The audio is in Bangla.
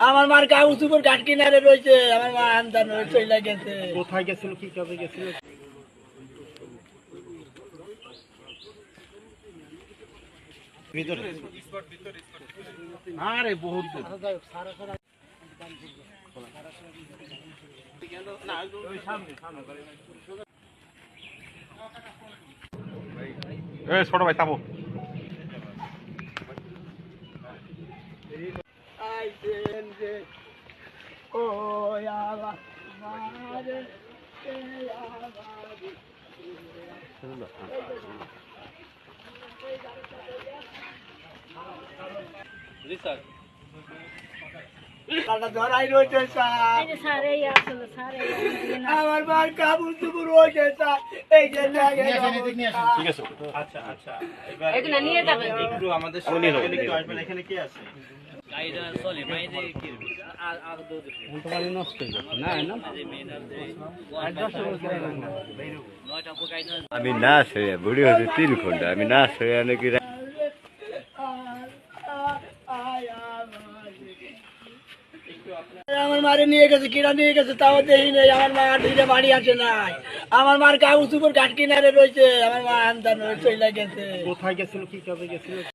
আমার মার কাগজ উপর ঘাট কিনারে রয়েছে আমার মা আন্দান চলে গেছে। কোথায় গেছিল কি কবে গেছিল? আরে বহুত ছোট ভাই থামো আইছেন যে ও আমার মারে এ আমার রয়েছে স্যার। এই যে স্যার এই আসলে স্যার এই আসলে না। আমার মার কাবুল চুপুর রয়েছে স্যার। এই যে ঠিক আছে। আচ্ছা আচ্ছা। এবার নিয়ে যাবেন। একটু আমাদের সামনে একটু আসবেন? এখানে কি আছে? আমি নাচ হয়ে বুড়ি হচ্ছে তিন ঘণ্টা আমি নাচ হয়ে নাকি আমার মারে নিয়ে গেছে কিনা নিয়ে গেছে তাও দেখি নেই আমার মা ধীরে বাড়ি আসে নাই। আমার মার কাগজ উপর ঘাট কিনারে রয়েছে আমার মা আন্দান চলে গেছে। কোথায় গেছিল কি কবে গেছিল?